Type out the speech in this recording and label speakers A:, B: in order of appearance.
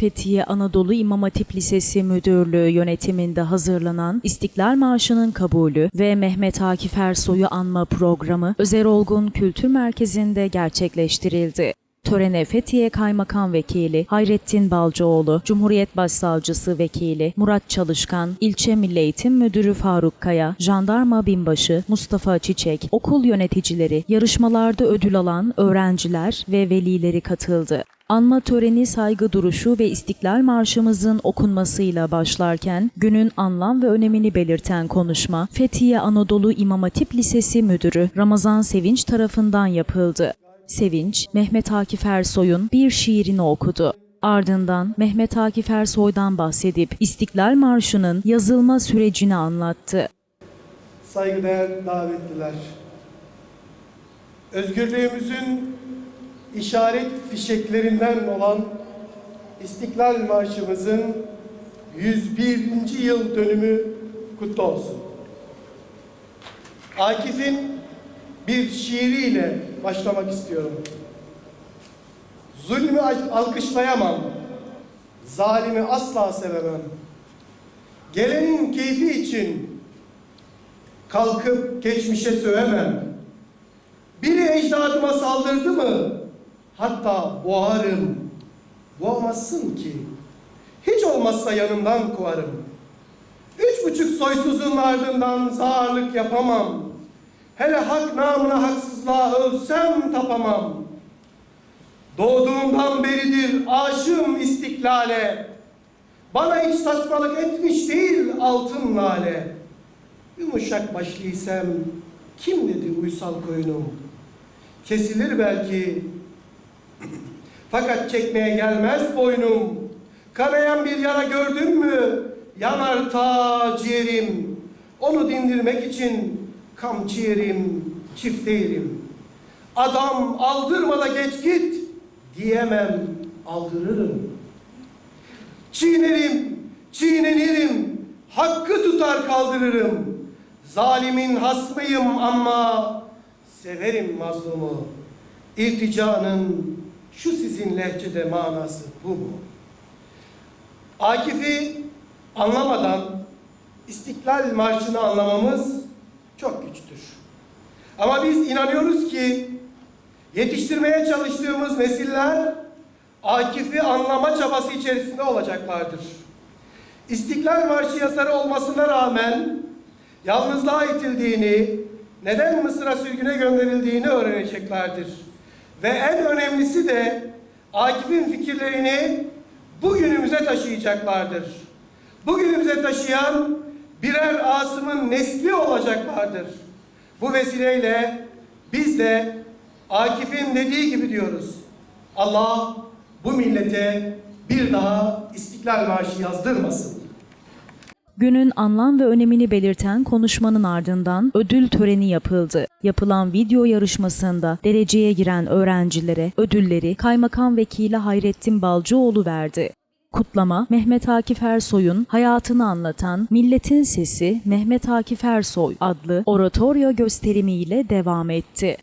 A: Fethiye Anadolu İmam Hatip Lisesi Müdürlüğü yönetiminde hazırlanan İstiklal Marşı'nın kabulü ve Mehmet Akif Ersoy'u anma programı Özerolgun Kültür Merkezi'nde gerçekleştirildi. Törene Fethiye Kaymakam Vekili Hayrettin Balcıoğlu, Cumhuriyet Başsavcısı Vekili Murat Çalışkan, İlçe Milli Eğitim Müdürü Faruk Kaya, Jandarma Binbaşı Mustafa Çiçek, okul yöneticileri, yarışmalarda ödül alan öğrenciler ve velileri katıldı. Anma töreni saygı duruşu ve İstiklal Marşımızın okunmasıyla başlarken günün anlam ve önemini belirten konuşma Fethiye Anadolu İmam Hatip Lisesi Müdürü Ramazan Sevinç tarafından yapıldı. Sevinç, Mehmet Akif Ersoy'un bir şiirini okudu. Ardından Mehmet Akif Ersoy'dan bahsedip İstiklal Marşı'nın yazılma sürecini anlattı.
B: saygıdeğer davetliler. Özgürlüğümüzün işaret fişeklerinden olan İstiklal Marşımızın 101. yıl dönümü kutlu olsun. Akif'in bir şiiriyle başlamak istiyorum. Zulmü alkışlayamam, zalimi asla sevemem. Gelenin keyfi için kalkıp geçmişe sövemem. Biri ecdadıma saldırdı mı? Hatta boğarım. Boğamazsın ki. Hiç olmazsa yanımdan kovarım. Üç buçuk soysuzun ardından zağırlık yapamam. Hele hak namına haksızlığa ölsem tapamam. Doğduğumdan beridir aşığım istiklale. Bana hiç tasmalık etmiş değil altın lale. Yumuşak başlıysam kim dedi uysal koyunum? Kesilir belki. Fakat çekmeye gelmez boynum. Kanayan bir yara gördün mü? Yanar ta ciğerim. Onu dindirmek için kamçı yerim, çifte yerim. Adam aldırma da geç git diyemem, aldırırım. Çiğnerim, çiğnenirim, hakkı tutar kaldırırım. Zalimin hasmıyım ama severim mazlumu. İrticanın şu sizin lehçede manası bu mu? Akif'i anlamadan İstiklal Marşı'nı anlamamız çok güçtür. Ama biz inanıyoruz ki yetiştirmeye çalıştığımız nesiller Akif'i anlama çabası içerisinde olacaklardır. İstiklal Marşı yazarı olmasına rağmen yalnızlığa itildiğini, neden Mısır'a sürgüne gönderildiğini öğreneceklerdir. Ve en önemlisi de Akif'in fikirlerini bugünümüze taşıyacaklardır. Bugünümüze taşıyan birer Asım'ın nesli olacaklardır. Bu vesileyle biz de Akif'in dediği gibi diyoruz. Allah bu millete bir daha İstiklal Marşı yazdırmasın.
A: Günün anlam ve önemini belirten konuşmanın ardından ödül töreni yapıldı. Yapılan video yarışmasında dereceye giren öğrencilere ödülleri Kaymakam Vekili Hayrettin Balcıoğlu verdi. Kutlama Mehmet Akif Ersoy'un hayatını anlatan Milletin Sesi Mehmet Akif Ersoy adlı oratoryo gösterimiyle devam etti.